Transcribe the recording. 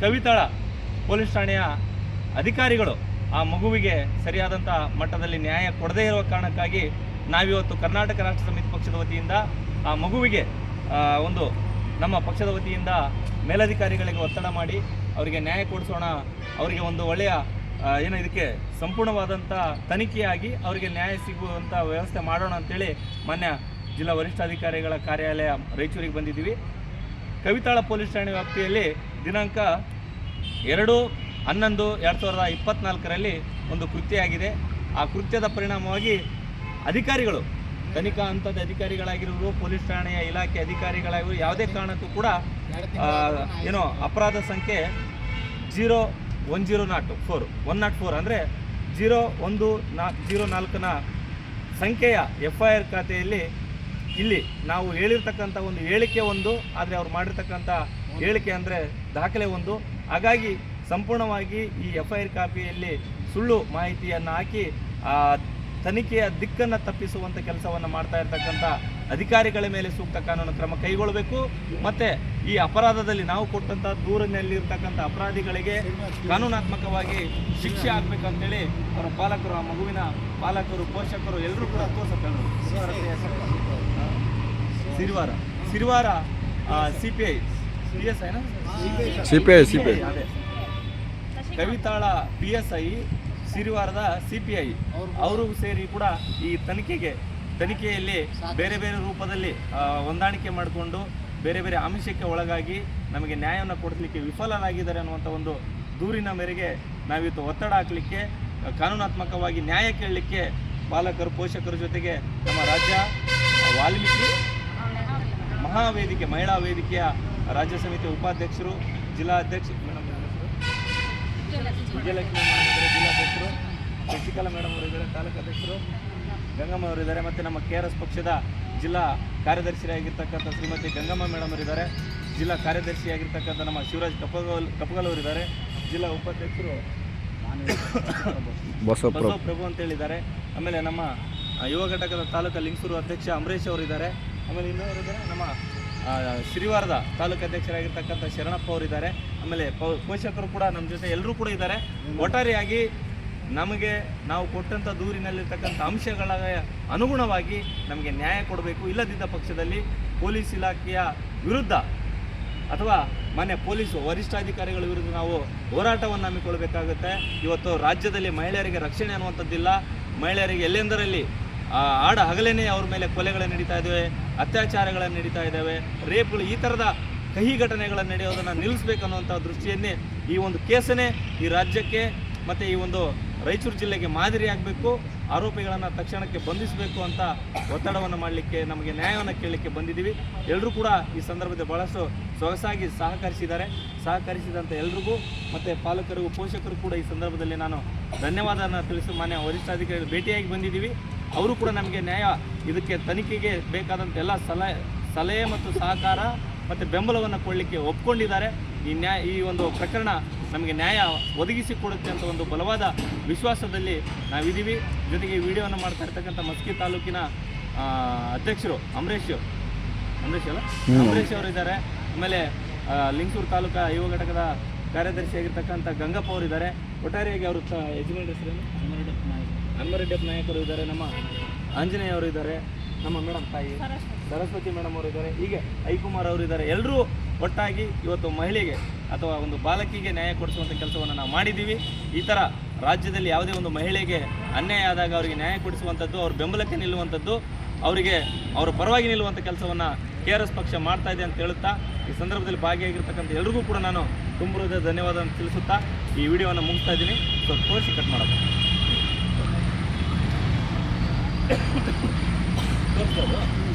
Kavital police ಠಾಣೆಯ ಅಧಿಕಾರಿಗಳು ಆ ಮಗುವಿಗೆ ಸರಿಯಾದಂಥ ಮಟ್ಟದಲ್ಲಿ ನ್ಯಾಯ ಕೊಡದೇ ಇರುವ ಕಾರಣಕ್ಕಾಗಿ ನಾವಿವತ್ತು ಕರ್ನಾಟಕ ರಾಷ್ಟ್ರ ಸಮಿತಿ ಪಕ್ಷದ ವತಿಯಿಂದ ಆ ಮಗುವಿಗೆ ಒಂದು ನಮ್ಮ ಪಕ್ಷದ ವತಿಯಿಂದ ಮೇಲಧಿಕಾರಿಗಳಿಗೆ ಒತ್ತಡ ಮಾಡಿ ಅವರಿಗೆ ನ್ಯಾಯ ಕೊಡಿಸೋಣ, ಅವರಿಗೆ ಒಂದು ಒಳ್ಳೆಯ ಏನು ಇದಕ್ಕೆ ಸಂಪೂರ್ಣವಾದಂಥ ತನಿಖೆಯಾಗಿ ಅವರಿಗೆ ನ್ಯಾಯ ಸಿಗುವಂಥ ವ್ಯವಸ್ಥೆ ಮಾಡೋಣ ಅಂತೇಳಿ ಮಾನ್ಯ ಜಿಲ್ಲಾ ವರಿಷ್ಠಾಧಿಕಾರಿಗಳ ಕಾರ್ಯಾಲಯ ರಾಯಚೂರಿಗೆ ಬಂದಿದ್ದೀವಿ. ಕವಿತಾಳ ಪೊಲೀಸ್ ಠಾಣೆ ವ್ಯಾಪ್ತಿಯಲ್ಲಿ ದಿನಾಂಕ ಎರಡು ಹನ್ನೊಂದು ಎರಡು ಸಾವಿರದ ಇಪ್ಪತ್ತ್ನಾಲ್ಕರಲ್ಲಿ ಒಂದು ಕೃತ್ಯ ಆಗಿದೆ ಆ ಕೃತ್ಯದ ಪರಿಣಾಮವಾಗಿ ಅಧಿಕಾರಿಗಳು, ತನಿಖಾ ಹಂತದ ಅಧಿಕಾರಿಗಳಾಗಿರುವುದು, ಪೊಲೀಸ್ ಠಾಣೆಯ ಇಲಾಖೆ ಅಧಿಕಾರಿಗಳಾಗಿರು ಯಾವುದೇ ಕಾರಣಕ್ಕೂ ಕೂಡ ಏನೋ ಅಪರಾಧ ಸಂಖ್ಯೆ zero one zero nought four, one nought four ಅಂದರೆ ಜೀರೋ ಒಂದು ನಾ, ಜೀರೋ ನಾಲ್ಕನ ಸಂಖ್ಯೆಯ ಎಫ್ ಐ ಆರ್ ಖಾತೆಯಲ್ಲಿ ಇಲ್ಲಿ ನಾವು ಹೇಳಿರ್ತಕ್ಕಂಥ ಒಂದು ಹೇಳಿಕೆ ಒಂದು, ಆದರೆ ಅವ್ರು ಮಾಡಿರ್ತಕ್ಕಂಥ ಹೇಳಿಕೆ ಅಂದರೆ ದಾಖಲೆ ಒಂದು. ಹಾಗಾಗಿ ಸಂಪೂರ್ಣವಾಗಿ ಈ ಎಫ್ ಐ ಆರ್ ಕಾಪಿಯಲ್ಲಿ ಸುಳ್ಳು ಮಾಹಿತಿಯನ್ನು ಹಾಕಿ ತನಿಖೆಯ ದಿಕ್ಕನ್ನು ತಪ್ಪಿಸುವಂಥ ಕೆಲಸವನ್ನು ಮಾಡ್ತಾ ಇರ್ತಕ್ಕಂಥ ಅಧಿಕಾರಿಗಳ ಮೇಲೆ ಸೂಕ್ತ ಕಾನೂನು ಕ್ರಮ ಕೈಗೊಳ್ಳಬೇಕು. ಮತ್ತು ಈ ಅಪರಾಧದಲ್ಲಿ ನಾವು ಕೊಟ್ಟಂಥ ದೂರಿನಲ್ಲಿರ್ತಕ್ಕಂಥ ಅಪರಾಧಿಗಳಿಗೆ ಕಾನೂನಾತ್ಮಕವಾಗಿ ಶಿಕ್ಷೆ ಆಗಬೇಕಂತೇಳಿ ಅವರ ಪಾಲಕರು ಆ ಮಗುವಿನ ಪಾಲಕರು ಪೋಷಕರು ಎಲ್ಲರೂ ಕೂಡ ತೋರಿಸ್ತಾರೆ Sirivara. Sirivara C P I P S C P I ಅದೇ. ಕವಿತಾಳ ಪಿ ಎಸ್ ಐ ಸಿರಿವಾರದ ಸಿ ಪಿ ಐ ಅವರು ಸೇರಿ ಕೂಡ ಈ ತನಿಖೆಗೆ, ತನಿಖೆಯಲ್ಲಿ ಬೇರೆ ಬೇರೆ ರೂಪದಲ್ಲಿ ಹೊಂದಾಣಿಕೆ ಮಾಡಿಕೊಂಡು ಬೇರೆ ಬೇರೆ ಆಮಿಷಕ್ಕೆ ಒಳಗಾಗಿ ನಮಗೆ ನ್ಯಾಯವನ್ನು ಕೊಡಿಸಲಿಕ್ಕೆ ವಿಫಲರಾಗಿದ್ದಾರೆ ಅನ್ನುವಂಥ ಒಂದು ದೂರಿನ ಮೇರೆಗೆ ನಾವಿವತ್ತು ಒತ್ತಡ ಹಾಕಲಿಕ್ಕೆ, ಕಾನೂನಾತ್ಮಕವಾಗಿ ನ್ಯಾಯ ಕೇಳಲಿಕ್ಕೆ ಪಾಲಕರು, ಪೋಷಕರ ಜೊತೆಗೆ ನಮ್ಮ ರಾಜ್ಯ ವಾಲ್ಮೀಕಿ ಮಹಾವೇದಿಕೆ, ಮಹಿಳಾ ವೇದಿಕೆಯ ರಾಜ್ಯ ಸಮಿತಿ ಉಪಾಧ್ಯಕ್ಷರು ಜಿಲ್ಲಾಧ್ಯಕ್ಷ ವಿಜಯಲಕ್ಷ್ಮಿ ಮೇಡಮ್ ಇದ್ದಾರೆ ಜಿಲ್ಲಾಧ್ಯಕ್ಷರು ಶಶಿಕಲಾ ಮೇಡಮ್ ಅವರು ಇದ್ದಾರೆ ತಾಲೂಕು ಅಧ್ಯಕ್ಷರು ಗಂಗಮ್ಮ ಅವರು ಇದ್ದಾರೆ ಮತ್ತು ನಮ್ಮ ಕೆ ಆರ್ ಎಸ್ ಪಕ್ಷದ ಜಿಲ್ಲಾ ಕಾರ್ಯದರ್ಶಿಯಾಗಿರ್ತಕ್ಕಂಥ ಶ್ರೀಮತಿ ಗಂಗಮ್ಮ ಮೇಡಮ್ ಅವರಿದ್ದಾರೆ ಜಿಲ್ಲಾ ಕಾರ್ಯದರ್ಶಿಯಾಗಿರ್ತಕ್ಕಂಥ ನಮ್ಮ ಶಿವರಾಜ್ ಕಪಗಲ್ ಕಪ್ಪಗಲ್ ಅವರಿದ್ದಾರೆ ಜಿಲ್ಲಾ ಉಪಾಧ್ಯಕ್ಷರು ಬಸವಪ್ರಭು. ಬಸವ ಪ್ರಭು ಅಂತ ಹೇಳಿದ್ದಾರೆ. ಆಮೇಲೆ ನಮ್ಮ ಯುವ ಘಟಕದ ತಾಲೂಕು ಲಿಂಗಸೂರು ಅಧ್ಯಕ್ಷ ಅಂಬರೀಶ್ ಅವರಿದ್ದಾರೆ. ಆಮೇಲೆ ಇನ್ನೊಬ್ಬರಿದ್ದಾರೆ ನಮ್ಮ ಆ, ಶ್ರೀವಾರದ ತಾಲೂಕು ಅಧ್ಯಕ್ಷರಾಗಿರ್ತಕ್ಕಂಥ ಶರಣಪ್ಪ ಅವರಿದ್ದಾರೆ ಆಮೇಲೆ ಪೋಷಕರು ಕೂಡ ನಮ್ಮ ಜೊತೆ ಎಲ್ಲರೂ ಕೂಡ ಇದ್ದಾರೆ. ಒಟ್ಟಾರೆಯಾಗಿ ನಮಗೆ ನಾವು ಕೊಟ್ಟಂಥ ದೂರಿನಲ್ಲಿರ್ತಕ್ಕಂಥ ಅಂಶಗಳ ಅನುಗುಣವಾಗಿ ನಮಗೆ ನ್ಯಾಯ ಕೊಡಬೇಕು. ಇಲ್ಲದಿದ್ದ ಪಕ್ಷದಲ್ಲಿ ಪೊಲೀಸ್ ಇಲಾಖೆಯ ವಿರುದ್ಧ ಅಥವಾ ಮಾನ್ಯ ಪೊಲೀಸ್ ವರಿಷ್ಠಾಧಿಕಾರಿಗಳ ವಿರುದ್ಧ ನಾವು ಹೋರಾಟವನ್ನು ಹಮ್ಮಿಕೊಳ್ಬೇಕಾಗುತ್ತೆ ಇವತ್ತು ರಾಜ್ಯದಲ್ಲಿ ಮಹಿಳೆಯರಿಗೆ ರಕ್ಷಣೆ ಅನ್ನುವಂಥದ್ದಿಲ್ಲ. ಮಹಿಳೆಯರಿಗೆ ಎಲ್ಲೆಂದರಲ್ಲಿ ಆಡ ಹಗಲೇನೆ ಅವ್ರ ಮೇಲೆ ಕೊಲೆಗಳು ನಡೀತಾ ಇದ್ದಾವೆ, ಅತ್ಯಾಚಾರಗಳನ್ನು ನಡೀತಾ ಇದ್ದಾವೆ. ರೇಪ್ಗಳು ಈ ಥರದ ಕಹಿ ಘಟನೆಗಳನ್ನು ನಡೆಯೋದನ್ನು ನಿಲ್ಲಿಸಬೇಕನ್ನುವಂಥ ದೃಷ್ಟಿಯನ್ನೇ ಈ ಒಂದು ಕೇಸನ್ನೇ ಈ ರಾಜ್ಯಕ್ಕೆ ಮತ್ತು ಈ ಒಂದು ರಾಯಚೂರು ಜಿಲ್ಲೆಗೆ ಮಾದರಿಯಾಗಬೇಕು ಆರೋಪಿಗಳನ್ನು ತಕ್ಷಣಕ್ಕೆ ಬಂಧಿಸಬೇಕು ಅಂತ ಒತ್ತಡವನ್ನು ಮಾಡಲಿಕ್ಕೆ ನಮಗೆ ನ್ಯಾಯವನ್ನು ಕೇಳಲಿಕ್ಕೆ ಬಂದಿದ್ದೀವಿ. ಎಲ್ಲರೂ ಕೂಡ ಈ ಸಂದರ್ಭದಲ್ಲಿ ಭಾಳಷ್ಟು ಸೊಗಸಾಗಿ ಸಹಕರಿಸಿದ್ದಾರೆ. ಸಹಕರಿಸಿದಂಥ ಎಲ್ರಿಗೂ ಮತ್ತು ಪಾಲಕರಿಗೂ ಪೋಷಕರು ಕೂಡ ಈ ಸಂದರ್ಭದಲ್ಲಿ ನಾನು ಧನ್ಯವಾದವನ್ನು ತಿಳಿಸಿ ಮಾನ್ಯ ವರಿಷ್ಠಾಧಿಕಾರಿಗಳು ಭೇಟಿಯಾಗಿ ಬಂದಿದ್ದೀವಿ. ಅವರು ಕೂಡ ನಮಗೆ ನ್ಯಾಯ ಇದಕ್ಕೆ ತನಿಖೆಗೆ ಬೇಕಾದಂಥ ಎಲ್ಲ ಸಲಹೆ ಸಲಹೆ ಮತ್ತು ಸಹಕಾರ ಮತ್ತು ಬೆಂಬಲವನ್ನು ಕೊಡಲಿಕ್ಕೆ ಒಪ್ಕೊಂಡಿದ್ದಾರೆ. ಈ ನ್ಯಾಯ ಈ ಒಂದು ಪ್ರಕರಣ ನಮಗೆ ನ್ಯಾಯ ಒದಗಿಸಿಕೊಡುತ್ತೆ ಅಂತ ಒಂದು ಬಲವಾದ ವಿಶ್ವಾಸದಲ್ಲಿ ನಾವಿದ್ದೀವಿ. ಜೊತೆಗೆ ಈ ವಿಡಿಯೋವನ್ನು ಮಾಡ್ತಾ ಇರ್ತಕ್ಕಂಥ ಮಸ್ಕಿ ತಾಲೂಕಿನ ಅಧ್ಯಕ್ಷರು ಅಮರೇಶ್ ಅಮರೇಶ್ ಅಲ್ಲ? ಅಂಬರೀಶ್ ಅವರಿದ್ದಾರೆ ಆಮೇಲೆ ಲಿಂಗಸೂರು ತಾಲೂಕಾ ಯುವ ಘಟಕದ ಕಾರ್ಯದರ್ಶಿಯಾಗಿರ್ತಕ್ಕಂಥ ಗಂಗಪ್ಪ ಅವರಿದ್ದಾರೆ ಒಟ್ಟಾರೆಯಾಗಿ ಅವರು ಯಜಮಾನ್ ಹೆಸರೇನು? ಅನ್ಮರೆಡ್ಡಪ್ಪ ನಾಯಕರು ಇದ್ದಾರೆ, ನಮ್ಮ ಆಂಜನೇಯ ಅವರು ಇದ್ದಾರೆ, ನಮ್ಮ ಮೇಡಮ್ ತಾಯಿ ಸರಸ್ವತಿ ಮೇಡಮ್ ಅವರು ಇದ್ದಾರೆ, ಹೀಗೆ ಐಕುಮಾರ್ ಅವರು ಇದ್ದಾರೆ. ಎಲ್ಲರೂ ಒಟ್ಟಾಗಿ ಇವತ್ತು ಮಹಿಳೆಗೆ ಅಥವಾ ಒಂದು ಬಾಲಕಿಗೆ ನ್ಯಾಯ ಕೊಡಿಸುವಂಥ ಕೆಲಸವನ್ನು ನಾವು ಮಾಡಿದ್ದೀವಿ. ಈ ಥರ ರಾಜ್ಯದಲ್ಲಿ ಯಾವುದೇ ಒಂದು ಮಹಿಳೆಗೆ ಅನ್ಯಾಯ ಆದಾಗ ಅವರಿಗೆ ನ್ಯಾಯ ಕೊಡಿಸುವಂಥದ್ದು ಅವ್ರ ಬೆಂಬಲಕ್ಕೆ ನಿಲ್ಲುವಂಥದ್ದು ಅವರಿಗೆ ಅವರ ಪರವಾಗಿ ನಿಲ್ಲುವಂಥ ಕೆಲಸವನ್ನು ಕೆ ಆರ್ ಎಸ್ ಪಕ್ಷ ಮಾಡ್ತಾ ಇದೆ ಅಂತ ಹೇಳುತ್ತಾ, ಈ ಸಂದರ್ಭದಲ್ಲಿ ಭಾಗಿಯಾಗಿರ್ತಕ್ಕಂಥ ಎಲ್ರಿಗೂ ಕೂಡ ನಾನು ತುಂಬ ಧನ್ಯವಾದ ತಿಳಿಸುತ್ತಾ ಈ ವಿಡಿಯೋವನ್ನು ಮುಗಿಸ್ತಾ ಇದ್ದೀನಿ. ಸ್ವಲ್ಪ ತೋರಿಸಿ ಕಟ್ ಮಾಡೋದು 哥走了。